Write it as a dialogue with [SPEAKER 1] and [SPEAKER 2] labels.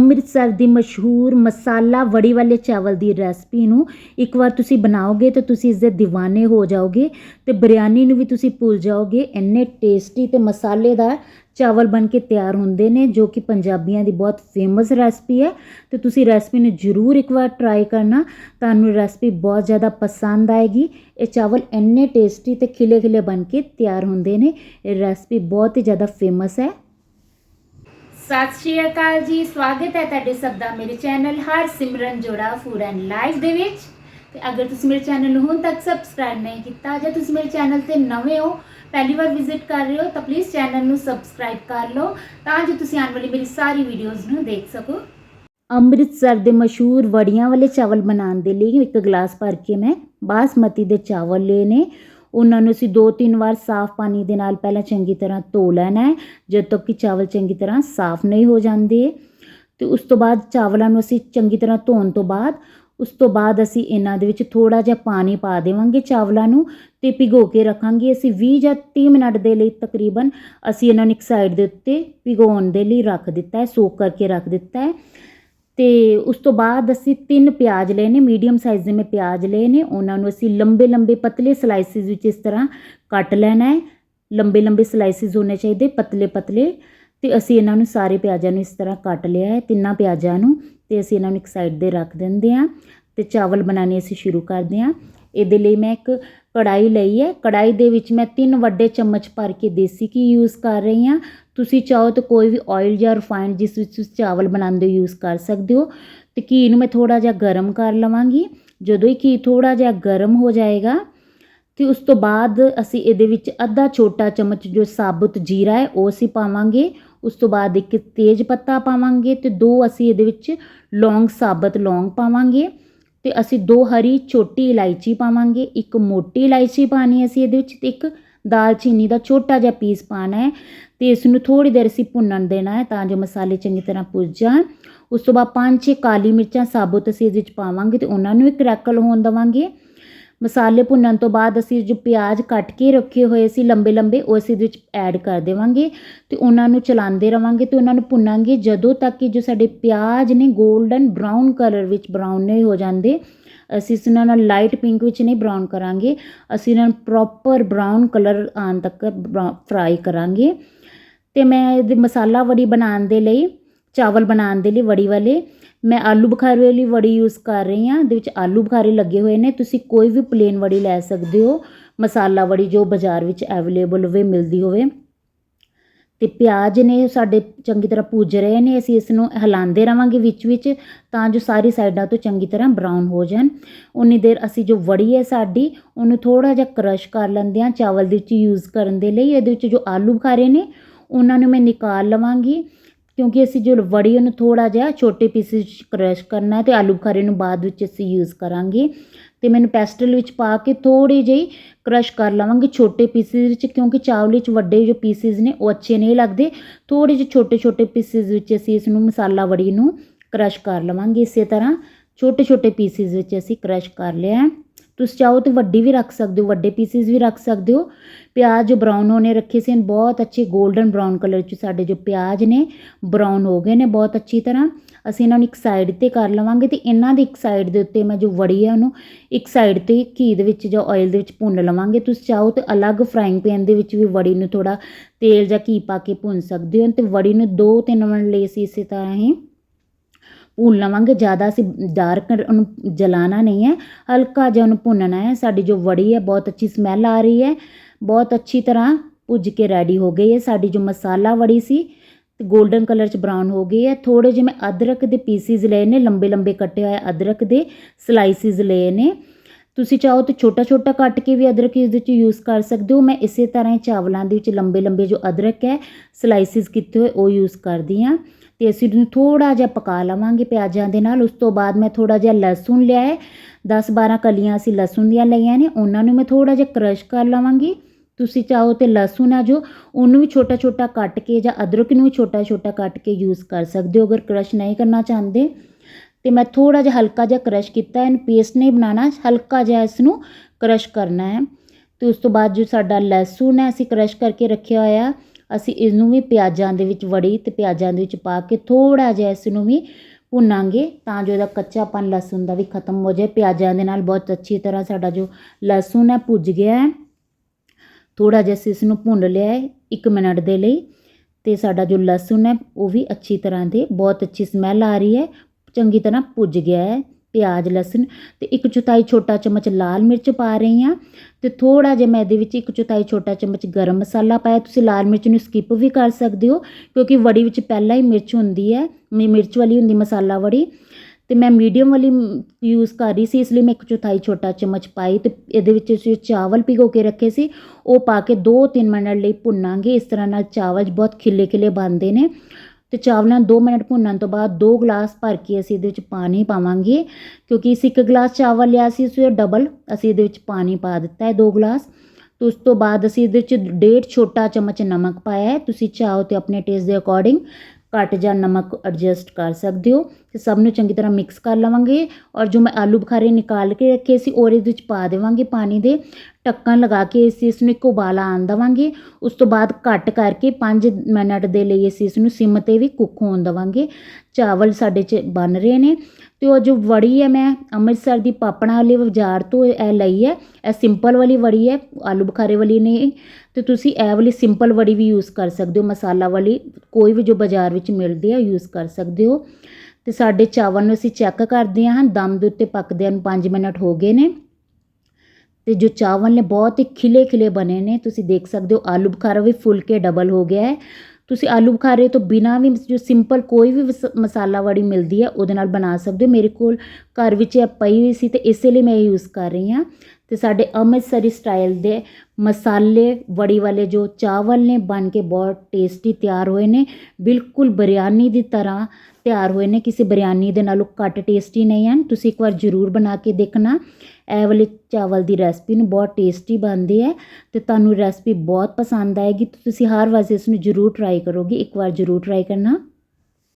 [SPEAKER 1] ਅੰਮ੍ਰਿਤਸਰ ਦੀ ਮਸ਼ਹੂਰ ਮਸਾਲਾ ਵੜੀ ਵਾਲੇ ਚਾਵਲ ਦੀ ਰੈਸਪੀ ਨੂੰ ਇੱਕ ਵਾਰ ਤੁਸੀਂ ਬਣਾਓਗੇ ਤਾਂ ਤੁਸੀਂ ਇਸ ਦੇ دیਵਾਨੇ ਹੋ ਜਾਓਗੇ ਤੇ ਬਿਰਿਆਨੀ ਨੂੰ ਵੀ ਤੁਸੀਂ ਭੁੱਲ ਜਾਓਗੇ। ਇੰਨੇ ਟੇਸਟੀ ਤੇ ਮਸਾਲੇਦਾਰ ਚਾਵਲ ਬਣ ਕੇ ਤਿਆਰ ਹੁੰਦੇ ਨੇ, ਜੋ ਕਿ ਪੰਜਾਬੀਆਂ ਦੀ ਬਹੁਤ ਫੇਮਸ ਰੈਸਪੀ ਹੈ। ਤੇ ਤੁਸੀਂ ਰੈਸਪੀ ਨੂੰ ਜ਼ਰੂਰ ਇੱਕ ਵਾਰ ਟਰਾਈ ਕਰਨਾ, ਤੁਹਾਨੂੰ ਰੈਸਪੀ ਬਹੁਤ ਜ਼ਿਆਦਾ ਪਸੰਦ ਆਏਗੀ। ਇਹ ਚਾਵਲ ਇੰਨੇ ਟੇਸਟੀ ਤੇ ਖਿਲੇ ਖਿਲੇ ਬਣ ਕੇ ਤਿਆਰ ਹੁੰਦੇ ਨੇ, ਇਹ ਰੈਸਪੀ ਬਹੁਤ ਹੀ ਜ਼ਿਆਦਾ ਫੇਮਸ ਹੈ। ਸਤਿ ਸ਼੍ਰੀ ਅਕਾਲ ਜੀ, ਸਵਾਗਤ ਹੈ ਤੁਹਾਡੇ ਸਭ ਦਾ ਮੇਰੇ ਚੈਨਲ ਹਰ ਸਿਮਰਨ ਜੋੜਾ ਫੂਡ ਐਂਡ ਲਾਈਫ ਦੇ ਵਿੱਚ। ਤੇ ਅਗਰ ਤੁਸੀਂ ਮੇਰੇ ਚੈਨਲ ਨੂੰ ਹੁਣ ਤੱਕ ਸਬਸਕ੍ਰਾਈਬ ਨਹੀਂ ਕੀਤਾ ਜਾਂ ਤੁਸੀਂ ਮੇਰੇ ਚੈਨਲ ਤੇ ਨਵੇਂ ਹੋ, ਪਹਿਲੀ ਵਾਰ ਵਿਜ਼ਿਟ ਕਰ ਰਹੇ ਹੋ, ਤਾਂ ਪਲੀਜ਼ ਚੈਨਲ ਨੂੰ ਸਬਸਕ੍ਰਾਈਬ ਕਰ ਲਓ, ਤਾਂ ਜੋ ਤੁਸੀਂ ਆਉਣ ਵਾਲੀ ਮੇਰੀ ਸਾਰੀ ਵੀਡੀਓਜ਼ ਨੂੰ ਦੇਖ ਸਕੋ। ਅੰਮ੍ਰਿਤਸਰ ਦੇ ਮਸ਼ਹੂਰ ਵੜੀਆਂ ਵਾਲੇ ਚਾਵਲ ਬਣਾਉਣ ਦੇ ਲਈ ਇੱਕ ਗਲਾਸ ਭਰ ਕੇ ਮੈਂ ਬਾਸਮਤੀ ਦੇ ਚਾਵਲ ਲਏ ਨੇ। ਉਹਨਾਂ ਨੂੰ ਅਸੀਂ ਦੋ ਤਿੰਨ ਵਾਰ ਸਾਫ਼ ਪਾਣੀ ਦੇ ਨਾਲ ਪਹਿਲਾਂ ਚੰਗੀ ਤਰ੍ਹਾਂ ਧੋ ਲੈਣਾ ਹੈ, ਜਦ ਤੱਕ ਕਿ ਚਾਵਲ ਚੰਗੀ ਤਰ੍ਹਾਂ ਸਾਫ਼ ਨਹੀਂ ਹੋ ਜਾਂਦੇ। ਤੇ ਉਸ ਤੋਂ ਬਾਅਦ ਚਾਵਲਾਂ ਨੂੰ ਅਸੀਂ ਚੰਗੀ ਤਰ੍ਹਾਂ ਧੋਣ ਤੋਂ ਬਾਅਦ, ਉਸ ਤੋਂ ਬਾਅਦ ਅਸੀਂ ਇਹਨਾਂ ਦੇ ਵਿੱਚ ਥੋੜਾ ਜਿਹਾ ਪਾਣੀ ਪਾ ਦੇਵਾਂਗੇ ਚਾਵਲਾਂ ਨੂੰ ਤੇ ਭਿਗੋ ਕੇ ਰੱਖਾਂਗੇ। ਅਸੀਂ 20 ਜਾਂ 30 ਮਿੰਟ ਦੇ ਲਈ ਤਕਰੀਬਨ ਅਸੀਂ ਇਹਨਾਂ ਨੂੰ ਇੱਕ ਸਾਈਡ ਦੇ ਉੱਤੇ ਭਿਗਾਉਣ ਦੇ ਲਈ ਰੱਖ ਦਿੱਤਾ ਹੈ, ਸੋਕ ਕਰਕੇ ਰੱਖ ਦਿੱਤਾ ਹੈ। ਤੇ ਉਸ ਤੋਂ ਬਾਅਦ ਅਸੀਂ ਤਿੰਨ ਪਿਆਜ਼ ਲਏ ਨੇ ਮੀਡੀਅਮ ਸਾਈਜ਼ ਦੇ ਮੈਂ ਪਿਆਜ਼ ਲਏ ਨੇ, ਉਹਨਾਂ ਨੂੰ ਅਸੀਂ ਲੰਬੇ ਲੰਬੇ ਪਤਲੇ ਸਲਾਈਸਿਸ ਵਿੱਚ ਇਸ ਤਰ੍ਹਾਂ ਕੱਟ ਲੈਣਾ ਹੈ। ਲੰਬੇ ਲੰਬੇ ਸਲਾਈਸਿਸ ਹੋਣੇ ਚਾਹੀਦੇ, ਪਤਲੇ ਪਤਲੇ। ਤੇ ਅਸੀਂ ਇਹਨਾਂ ਨੂੰ ਸਾਰੇ ਪਿਆਜ਼ਾਂ ਨੂੰ ਇਸ ਤਰ੍ਹਾਂ ਕੱਟ ਲਿਆ ਹੈ, ਤਿੰਨਾਂ ਪਿਆਜ਼ਾਂ ਨੂੰ। ਤੇ ਅਸੀਂ ਇਹਨਾਂ ਨੂੰ ਇੱਕ ਸਾਈਡ 'ਤੇ ਰੱਖ ਦਿੰਦੇ ਹਾਂ। ਤੇ ਚਾਵਲ ਬਣਾਉਣੇ ਅਸੀਂ ਸ਼ੁਰੂ ਕਰਦੇ ਹਾਂ। ਇਹਦੇ ਲਈ ਮੈਂ ਇੱਕ ਕੜਾਈ ਲਈ ਹੈ। ਕੜਾਈ ਦੇ ਵਿੱਚ ਮੈਂ ਤਿੰਨ ਵੱਡੇ ਚਮਚ ਭਰ ਕੇ ਦੇਸੀ ਘੀ ਯੂਜ਼ ਕਰ ਰਹੀ ਹਾਂ। ਤੁਸੀਂ ਚਾਹੋ ਤਾਂ ਕੋਈ ਵੀ ਆਇਲ ਜਾਂ ਰਿਫਾਈਨਡ ਜਿਸ ਵਿੱਚ ਤੁਸੀਂ ਚਾਵਲ ਬਣਾਉਂਦੇ ਹੋ ਯੂਜ਼ ਕਰ ਸਕਦੇ ਹੋ। ਅਤੇ ਘੀ ਨੂੰ ਮੈਂ ਥੋੜ੍ਹਾ ਜਿਹਾ ਗਰਮ ਕਰ ਲਵਾਂਗੀ। ਜਦੋਂ ਹੀ ਘੀ ਥੋੜ੍ਹਾ ਜਿਹਾ ਗਰਮ ਹੋ ਜਾਏਗਾ ਤੇ ਉਸ ਤੋਂ ਬਾਅਦ ਅਸੀਂ ਇਹਦੇ ਵਿੱਚ ਅੱਧਾ ਛੋਟਾ ਚਮਚ ਜੋ ਸਾਬੁਤ ਜੀਰਾ ਹੈ, ਉਹ ਅਸੀਂ ਪਾਵਾਂਗੇ। ਉਸ ਤੋਂ ਬਾਅਦ ਇੱਕ ਤੇਜ ਪੱਤਾ ਪਾਵਾਂਗੇ ਤੇ ਦੋ ਅਸੀਂ ਇਹਦੇ ਵਿੱਚ ਲੌਂਗ, ਸਾਬਤ ਲੌਂਗ ਪਾਵਾਂਗੇ। ਅਤੇ ਅਸੀਂ ਦੋ ਹਰੀ ਛੋਟੀ ਇਲਾਇਚੀ ਪਾਵਾਂਗੇ, ਇੱਕ ਮੋਟੀ ਇਲਾਇਚੀ ਪਾਉਣੀ ਅਸੀਂ ਇਹਦੇ ਵਿੱਚ ਅਤੇ ਇੱਕ ਦਾਲਚੀਨੀ ਦਾ ਛੋਟਾ ਜਿਹਾ ਪੀਸ ਪਾਉਣਾ ਹੈ ਅਤੇ ਇਸ ਨੂੰ ਥੋੜ੍ਹੀ ਦੇਰ ਅਸੀਂ ਭੁੰਨਣ ਦੇਣਾ ਹੈ ਤਾਂ ਜੋ ਮਸਾਲੇ ਚੰਗੀ ਤਰ੍ਹਾਂ ਭੁੱਜ ਜਾਣ। ਉਸ ਤੋਂ ਬਾਅਦ ਪੰਜ ਛੇ ਕਾਲੀ ਮਿਰਚਾਂ ਸਾਬੁਤ ਅਸੀਂ ਇਹਦੇ ਵਿੱਚ ਪਾਵਾਂਗੇ ਅਤੇ ਉਹਨਾਂ ਨੂੰ ਵੀ ਕਰੈਕਲ ਹੋਣ ਦੇਵਾਂਗੇ। ਮਸਾਲੇ ਭੁੰਨਣ ਤੋਂ ਬਾਅਦ ਅਸੀਂ ਜੋ ਪਿਆਜ਼ ਕੱਟ ਕੇ ਰੱਖੇ ਹੋਏ ਸੀ ਲੰਬੇ ਲੰਬੇ, ਉਹ ਅਸੀਂ ਇਹਦੇ ਵਿੱਚ ਐਡ ਕਰ ਦੇਵਾਂਗੇ ਤੇ ਉਹਨਾਂ ਨੂੰ ਚਲਾਉਂਦੇ ਰਵਾਂਗੇ ਤੇ ਉਹਨਾਂ ਨੂੰ ਭੁੰਨਾਂਗੇ ਜਦੋਂ ਤੱਕ ਕਿ ਜੋ ਸਾਡੇ ਪਿਆਜ਼ ਨੇ 골ਡਨ ਬ੍ਰਾਊਨ ਕਲਰ ਵਿੱਚ ਬ੍ਰਾਊਨ ਨਹੀਂ ਹੋ ਜਾਂਦੇ, ਅਸੀਂ ਇਸ ਨਾਲ ਲਾਈਟ ਪਿੰਕ ਵਿੱਚ ਨਹੀਂ ਬ੍ਰਾਊਨ ਕਰਾਂਗੇ, ਅਸੀਂ ਇਹਨਾਂ ਨੂੰ ਪ੍ਰੋਪਰ ਬ੍ਰਾਊਨ ਕਲਰ ਆਉਣ ਤੱਕ ਫਰਾਈ ਕਰਾਂਗੇ। ਤੇ ਮੈਂ ਇਹਦੇ ਮਸਾਲਾ ਵੜੀ ਬਣਾਉਣ ਦੇ ਲਈ, ਚਾਵਲ ਬਣਾਉਣ ਦੇ ਲਈ ਵੜੀ ਵਾਲੇ ਮੈਂ ਆਲੂ ਬੁਖਾਰੇ ਵਾਲੀ ਵੜੀ ਯੂਜ਼ ਕਰ ਰਹੀ ਹਾਂ, ਇਹਦੇ ਵਿੱਚ ਆਲੂ ਬੁਖਾਰੇ ਲੱਗੇ ਹੋਏ ਨੇ, ਤੁਸੀਂ ਕੋਈ ਵੀ ਪਲੇਨ ਵੜੀ ਲੈ ਸਕਦੇ ਹੋ, ਮਸਾਲਾ ਵੜੀ ਜੋ ਬਾਜ਼ਾਰ ਵਿੱਚ ਅਵੇਲੇਬਲ ਹੋਵੇ, ਮਿਲਦੀ ਹੋਵੇ। ਅਤੇ ਪਿਆਜ਼ ਨੇ ਸਾਡੇ ਚੰਗੀ ਤਰ੍ਹਾਂ ਭੁੱਜ ਰਹੇ ਨੇ, ਅਸੀਂ ਇਸ ਨੂੰ ਹਿਲਾਉਂਦੇ ਰਵਾਂਗੇ ਵਿੱਚ ਵਿੱਚ, ਤਾਂ ਜੋ ਸਾਰੀ ਸਾਈਡਾਂ ਤੋਂ ਚੰਗੀ ਤਰ੍ਹਾਂ ਬਰਾਊਨ ਹੋ ਜਾਣ। ਉਨੀ ਦੇਰ ਅਸੀਂ ਜੋ ਵੜੀ ਹੈ ਸਾਡੀ, ਉਹਨੂੰ ਥੋੜਾ ਜਿਹਾ ਕ੍ਰਸ਼ ਕਰ ਲੈਂਦੇ ਹਾਂ, ਚਾਵਲ ਦੇ ਵਿੱਚ ਯੂਜ਼ ਕਰਨ ਦੇ ਲਈ, ਇਹਦੇ ਵਿੱਚ ਜੋ ਆਲੂ ਬੁਖਾਰੇ ਨੇ, ਉਹਨਾਂ ਨੂੰ ਮੈਂ ਨਿਕਾਲ ਲਵਾਂਗੀ। ਕਿਉਂਕਿ ਅਸੀਂ ਜੋ ਵੜੀ ਉਹਨੂੰ ਥੋੜਾ ਜਿਹਾ ਛੋਟੇ ਪੀਸਿਸ ਵਿੱਚ ਕ੍ਰਸ਼ ਕਰਨਾ ਹੈ ਤੇ ਆਲੂ ਬੁਖਾਰੇ ਨੂੰ ਬਾਅਦ ਵਿੱਚ ਅਸੀਂ ਯੂਜ਼ ਕਰਾਂਗੇ। ਤੇ ਮੈਨੂੰ ਪੈਸਟਲ ਵਿੱਚ ਪਾ ਕੇ ਥੋੜੀ ਜਿਹੀ ਕ੍ਰਸ਼ ਕਰ ਲਵਾਂਗੇ ਛੋਟੇ ਪੀਸਿਸ ਵਿੱਚ ਕਿਉਂਕਿ ਚਾਵਲ ਵਿੱਚ ਵੱਡੇ ਜੋ ਪੀਸਿਸ ਨੇ ਉਹ ਅੱਛੇ ਨਹੀਂ ਲੱਗਦੇ। ਥੋੜੇ ਜਿਹੇ ਛੋਟੇ ਛੋਟੇ ਪੀਸਿਸ ਵਿੱਚ ਅਸੀਂ ਇਸ ਨੂੰ ਮਸਾਲਾ ਵੜੀ ਨੂੰ ਕ੍ਰਸ਼ ਕਰ ਲਵਾਂਗੇ ਇਸੇ ਤਰ੍ਹਾਂ। ਛੋਟੇ ਛੋਟੇ ਪੀਸਿਸ ਵਿੱਚ ਅਸੀਂ ਕ੍ਰਸ਼ ਕਰ ਲਿਆ ਤੁਸੀਂ ਚਾਹੋ ਤਾਂ ਵੱਡੀ ਵੀ ਰੱਖ ਸਕਦੇ ਹੋ, ਵੱਡੇ ਪੀਸਿਸ ਵੀ ਰੱਖ ਸਕਦੇ ਹੋ। ਪਿਆਜ਼ ਜੋ ਬਰਾਊਨ ਹੋਣੇ ਰੱਖੇ ਸੀ ਬਹੁਤ ਅੱਛੇ 골ਡਨ ਬਰਾਊਨ ਕਲਰ ਚ ਸਾਡੇ ਜੋ ਪਿਆਜ਼ ਨੇ ਬਰਾਊਨ ਹੋ ਗਏ ਨੇ ਬਹੁਤ ਅੱਛੀ ਤਰ੍ਹਾਂ। ਅਸੀਂ ਇਹਨਾਂ ਨੂੰ ਇੱਕ ਸਾਈਡ ਤੇ ਕਰ ਲਵਾਂਗੇ ਤੇ ਇਹਨਾਂ ਦੀ ਇੱਕ ਸਾਈਡ ਦੇ ਉੱਤੇ ਮੈਂ ਜੋ ਵੜੀ ਹੈ ਉਹਨੂੰ ਇੱਕ ਸਾਈਡ ਤੇ ਘੀ ਦੇ ਵਿੱਚ ਜਾਂ ਆਇਲ ਦੇ ਵਿੱਚ ਭੁੰਨ ਲਵਾਂਗੇ। ਤੁਸੀਂ ਚਾਹੋ ਤਾਂ ਅਲੱਗ ਫਰਾਈਂਗ ਪੈਨ ਦੇ ਵਿੱਚ ਵੀ ਵੜੀ ਨੂੰ ਥੋੜਾ ਤੇਲ ਜਾਂ ਘੀ ਪਾ ਕੇ ਭੁੰਨ ਸਕਦੇ ਹੋ। ਤੇ ਵੜੀ ਨੂੰ 2-3 ਮਿੰਟ ਲਈ ਅਸੀਂ ਇਸੇ ਤਰ੍ਹਾਂ ਹੀ ਭੁੰਨ ਲਵਾਂਗੇ, ਜ਼ਿਆਦਾ ਅਸੀਂ ਡਾਰਕ ਉਹਨੂੰ ਜਲਾਣਾ ਨਹੀਂ ਹੈ, ਹਲਕਾ ਜਿਹਾ ਉਹਨੂੰ ਭੁੰਨਣਾ ਹੈ, ਸਾਡੀ ਜੋ ਵੜੀ ਹੈ, ਬਹੁਤ ਅੱਛੀ ਸਮੈਲ ਆ ਰਹੀ ਹੈ, ਬਹੁਤ ਅੱਛੀ ਤਰ੍ਹਾਂ ਭੁੱਜ ਕੇ ਰੈਡੀ ਹੋ ਗਈ ਹੈ, ਸਾਡੀ ਜੋ ਮਸਾਲਾ ਵੜੀ ਸੀ ਤੇ 골ਡਨ ਕਲਰ ਚ ਬਰਾਊਨ ਹੋ ਗਈ ਹੈ ਥੋੜੇ ਜਿਹੇ ਮੈਂ ਅਦਰਕ ਦੇ ਪੀਸਿਸ ਲਏ ਨੇ ਲੰਬੇ ਲੰਬੇ ਕੱਟੇ ਹੋਏ ਅਦਰਕ ਦੇ ਸਲਾਈਸਿਸ ਲਏ ਨੇ, ਤੁਸੀਂ ਚਾਹੋ ਤਾਂ ਛੋਟਾ ਛੋਟਾ ਕੱਟ ਕੇ ਵੀ ਅਦਰਕ ਇਸ ਵਿੱਚ ਯੂਜ਼ ਕਰ ਸਕਦੇ ਹੋ, ਮੈਂ ਇਸੇ ਤਰ੍ਹਾਂ ਹੀ ਚਾਵਲਾਂ ਦੇ ਵਿੱਚ ਲੰਬੇ ਲੰਬੇ ਜੋ ਅਦਰਕ ਹੈ ਸਲਾਈਸਿਸ ਕੀਤੇ ਹੋਏ ਉਹ ਯੂਜ਼ ਕਰਦੀ ਹਾਂ। ਤੇ ਅਸੀਂ ਇਹਨੂੰ ਥੋੜਾ ਜਿਹਾ ਪਕਾ ਲਵਾਂਗੇ ਪਿਆਜ਼ਾਂ ਦੇ ਨਾਲ। ਉਸ ਤੋਂ ਬਾਅਦ ਮੈਂ ਥੋੜਾ ਜਿਹਾ ਲਸਣ ਲਿਆ ਹੈ। 10-12 ਕਲੀਆਂ ਅਸੀਂ ਲਸਣ ਦੀਆਂ ਲਈਆਂ ਨੇ। ਉਹਨਾਂ ਨੂੰ ਮੈਂ ਥੋੜਾ ਜਿਹਾ ਕ੍ਰਸ਼ ਕਰ ਲਵਾਂਗੀ। ਤੁਸੀਂ ਚਾਹੋ ਤੇ ਲਸਣ ਆ ਜੋ, ਉਹਨੂੰ ਵੀ ਛੋਟਾ ਛੋਟਾ ਕੱਟ ਕੇ ਜਾਂ ਅਦਰਕ ਨੂੰ ਵੀ ਛੋਟਾ ਛੋਟਾ ਕੱਟ ਕੇ ਯੂਜ਼ ਕਰ ਸਕਦੇ ਹੋ, ਅਗਰ ਕ੍ਰਸ਼ ਨਹੀਂ ਕਰਨਾ ਚਾਹੁੰਦੇ। ਤੇ ਮੈਂ ਥੋੜਾ ਜਿਹਾ ਹਲਕਾ ਜਿਹਾ ਕ੍ਰਸ਼ ਕੀਤਾ ਇਹਨੂੰ ਪੇਸਟ ਨਹੀਂ ਬਣਾਉਣਾ, ਹਲਕਾ ਜਿਹਾ ਇਸ ਨੂੰ ਕ੍ਰਸ਼ ਕਰਨਾ ਹੈ। ਤੇ ਉਸ ਤੋਂ ਬਾਅਦ ਜੋ ਸਾਡਾ ਲਸਣ ਹੈ, ਅਸੀਂ ਕ੍ਰਸ਼ ਕਰਕੇ ਰੱਖਿਆ ਹੋਇਆ ਅਸੀਂ ਇਹਨੂੰ ਵੀ ਪਿਆਜ਼ਾਂ ਦੇ ਵਿੱਚ ਵੜੀ ਅਤੇ ਪਿਆਜ਼ਾਂ ਦੇ ਵਿੱਚ ਪਾ ਕੇ ਥੋੜ੍ਹਾ ਜਿਹਾ ਇਸ ਨੂੰ ਵੀ ਭੁੰਨਾਂਗੇ ਤਾਂ ਜੋ ਇਹਦਾ ਕੱਚਾਪਨ ਲਸਣ ਦਾ ਵੀ ਖਤਮ ਹੋ ਜਾਏ। ਪਿਆਜ਼ਾਂ ਦੇ ਨਾਲ ਬਹੁਤ ਅੱਛੀ ਤਰ੍ਹਾਂ ਸਾਡਾ ਜੋ ਲਸਣ ਹੈ ਭੁੱਜ ਗਿਆ ਹੈ। ਥੋੜ੍ਹਾ ਜਿਹਾ ਅਸੀਂ ਇਸ ਨੂੰ ਭੁੰਨ ਲਿਆ ਹੈ ਇੱਕ ਮਿੰਟ ਦੇ ਲਈ ਅਤੇ ਸਾਡਾ ਜੋ ਲਸਣ ਹੈ ਉਹ ਵੀ ਅੱਛੀ ਤਰ੍ਹਾਂ ਦੇ ਬਹੁਤ ਅੱਛੀ ਸਮੈਲ ਆ ਰਹੀ ਹੈ। ਚੰਗੀ ਤਰ੍ਹਾਂ ਭੁੱਜ ਗਿਆ ਹੈ। ਪਿਆਜ਼, ਲਸਣ ਤੇ ਇੱਕ ਚੌਥਾਈ ਛੋਟਾ ਚਮਚ ਲਾਲ ਮਿਰਚ ਪਾ ਰਹੀ ਹਾਂ ਤੇ ਥੋੜਾ ਜਿਹਾ ਮੈਂ ਇਹਦੇ ਵਿੱਚ ਇੱਕ ਚੌਥਾਈ ਛੋਟਾ ਚਮਚ ਗਰਮ ਮਸਾਲਾ ਪਾਇਆ। ਤੁਸੀਂ ਲਾਲ ਮਿਰਚ ਨੂੰ ਸਕਿਪ ਵੀ ਕਰ ਸਕਦੇ ਹੋ ਕਿਉਂਕਿ ਵੜੀ ਵਿੱਚ ਪਹਿਲਾਂ ਹੀ ਮਿਰਚ ਹੁੰਦੀ ਹੈ ਮਿਰਚ ਵਾਲੀ ਹੁੰਦੀ, ਮਸਾਲਾ ਵੜੀ ਤੇ ਮੈਂ ਮੀਡੀਅਮ ਵਾਲੀ ਯੂਜ਼ ਕਰ ਰਹੀ ਸੀ, ਇਸ ਲਈ ਮੈਂ ਇੱਕ ਚੌਥਾਈ ਛੋਟਾ ਚਮਚ ਪਾਈ ਤੇ ਇਹਦੇ ਵਿੱਚ ਅਸੀਂ ਚਾਵਲ ਭਿਗੋ ਕੇ ਰੱਖੇ ਸੀ। ਉਹ ਪਾ ਕੇ 2-3 ਮਿੰਟ ਲਈ ਭੁੰਨਾਂਗੇ, ਇਸ ਤਰ੍ਹਾਂ ਨਾਲ ਚਾਵਲ ਬਹੁਤ ਖਿੱਲੇ ਖਿੱਲੇ ਬਣਦੇ ਨੇ। ਤੇ ਚਾਵਲਾਂ ਨੂੰ 2 ਮਿੰਟ ਭੁੰਨਣ ਤੋਂ ਬਾਅਦ 2 ਗਲਾਸ ਭਰ ਕੇ ਅਸੀਂ ਇਹਦੇ ਵਿੱਚ ਪਾਣੀ ਪਾਵਾਂਗੇ, ਕਿਉਂਕਿ ਅਸੀਂ ਇੱਕ ਗਲਾਸ ਚਾਵਲ ਲਿਆ ਸੀ, ਉਸ ਡਬਲ ਅਸੀਂ ਇਹਦੇ ਵਿੱਚ ਪਾਣੀ ਪਾ ਦਿੱਤਾ ਹੈ 2 ਗਲਾਸ। ਤੇ ਉਸ ਤੋਂ ਬਾਅਦ ਅਸੀਂ ਇਹਦੇ ਵਿੱਚ ਡੇਢ ਛੋਟਾ ਚਮਚ ਨਮਕ ਪਾਇਆ ਹੈ। ਤੁਸੀਂ ਚਾਹੋ ਤੇ ਆਪਣੇ ਟੇਸਟ ਦੇ ਅਕੋਰਡਿੰਗ ਘੱਟ ਜਾਂ ਨਮਕ ਐਡਜਸਟ ਕਰ ਸਕਦੇ ਹੋ। ਤੇ ਸਭ ਨੂੰ ਚੰਗੀ ਤਰ੍ਹਾਂ ਮਿਕਸ ਕਰ ਲਵਾਂਗੇ। ਔਰ ਜੋ ਮੈਂ ਆਲੂ ਬੁਖਾਰੇ ਨਿਕਾਲ ਕੇ ਰੱਖੇ ਸੀ ਔਰ ਇਹਦੇ ਵਿੱਚ ਪਾ ਦੇਵਾਂਗੇ ਪਾਣੀ ਦੇ। ਢੱਕਣ ਲਗਾ ਕੇ ਅਸੀਂ ਇਸ ਨੂੰ ਇੱਕ ਉਬਾਲਾ ਆਉਣ ਦੇਵਾਂਗੇ। ਉਸ ਤੋਂ ਬਾਅਦ ਘੱਟ ਕਰਕੇ 5 ਮਿੰਟ ਦੇ ਲਈ ਅਸੀਂ ਇਸ ਨੂੰ ਸਿਮ ਤੇ ਵੀ ਕੁੱਕ ਹੋਣ ਦੇਵਾਂਗੇ। ਚਾਵਲ ਸਾਡੇ ਚ ਬਣ ਰਹੇ ਨੇ ਤੇ ਉਹ ਜੋ ਵੜੀ ਹੈ, ਮੈਂ ਅੰਮ੍ਰਿਤਸਰ ਦੀ ਪਾਪਣਾ ਵਾਲੇ ਬਾਜ਼ਾਰ ਤੋਂ ਇਹ ਲਈ ਹੈ। ਇਹ ਸਿੰਪਲ ਵਾਲੀ ਵੜੀ ਹੈ, ਆਲੂ ਬੁਖਾਰੇ ਵਾਲੀ ਨਹੀਂ ਤੇ ਤੁਸੀਂ ਇਹ ਵਾਲੀ ਸਿੰਪਲ ਵੜੀ ਵੀ ਯੂਜ਼ ਕਰ ਸਕਦੇ ਹੋ। ਮਸਾਲਾ ਵਾਲੀ ਕੋਈ ਵੀ ਜੋ ਬਾਜ਼ਾਰ ਵਿੱਚ ਮਿਲਦੀ ਹੈ ਯੂਜ਼ ਕਰ ਸਕਦੇ ਹੋ। ਤੇ ਸਾਡੇ ਚਾਵਲ ਨੂੰ ਅਸੀਂ ਚੈੱਕ ਕਰਦੇ ਹਾਂ। ਦਮ ਦੇ ਉੱਤੇ ਪੱਕਦਿਆਂ ਨੂੰ 5 ਮਿੰਟ ਹੋ ਗਏ ਨੇ। ਅਤੇ ਜੋ ਚਾਵਲ ਨੇ ਬਹੁਤ ਹੀ ਖਿਲੇ ਖਿਲੇ ਬਣੇ ਨੇ, ਤੁਸੀਂ ਦੇਖ ਸਕਦੇ ਹੋ ਆਲੂ ਬੁਖਾਰਾ ਵੀ ਫੁੱਲ ਕੇ ਡਬਲ ਹੋ ਗਿਆ ਹੈ। ਤੁਸੀਂ ਆਲੂ ਬੁਖਾਰੇ ਤੋਂ ਬਿਨਾਂ ਵੀ ਜੋ ਸਿੰਪਲ ਕੋਈ ਵੀ ਵਸ- ਮਸਾਲਾ ਵੜੀ ਮਿਲਦੀ ਹੈ, ਉਹਦੇ ਨਾਲ ਬਣਾ ਸਕਦੇ ਹੋ। ਮੇਰੇ ਕੋਲ ਘਰ ਵਿੱਚ ਇਹ ਪਈ ਹੋਈ ਸੀ ਅਤੇ ਇਸੇ ਲਈ ਮੈਂ ਇਹ ਯੂਜ਼ ਕਰ ਰਹੀ ਹਾਂ। ਤੇ ਸਾਡੇ ਅੰਮ੍ਰਿਤਸਰੀ ਸਟਾਈਲ ਦੇ ਮਸਾਲੇ, ਵੜੀ ਵਾਲੇ ਜੋ ਚਾਵਲ ਨੇ, ਬਣ ਕੇ ਬਹੁਤ ਟੇਸਟੀ ਤਿਆਰ ਹੋਏ ਨੇ। ਬਿਲਕੁਲ ਬਿਰਿਆਨੀ ਦੀ ਤਰ੍ਹਾਂ ਤਿਆਰ ਹੋਏ ਨੇ। ਕਿਸੇ ਬਿਰਿਆਨੀ ਦੇ ਨਾਲੋਂ ਘੱਟ ਟੇਸਟੀ ਨਹੀਂ ਹਨ। ਤੁਸੀਂ ਇੱਕ ਵਾਰ ਜ਼ਰੂਰ ਬਣਾ ਕੇ ਦੇਖਣਾ। ਇਹ ਵਾਲੇ ਚਾਵਲ ਦੀ ਰੈਸਪੀ ਨੂੰ ਬਹੁਤ ਟੇਸਟੀ ਬਣਦੀ ਹੈ ਤੇ ਤੁਹਾਨੂੰ ਰੈਸਪੀ ਬਹੁਤ ਪਸੰਦ ਆਏਗੀ। ਤੁਸੀਂ ਹਰ ਵਾਰ ਇਸ ਨੂੰ ਜ਼ਰੂਰ ਟਰਾਈ ਕਰੋਗੇ। ਇੱਕ ਵਾਰ ਜ਼ਰੂਰ ਟਰਾਈ ਕਰਨਾ।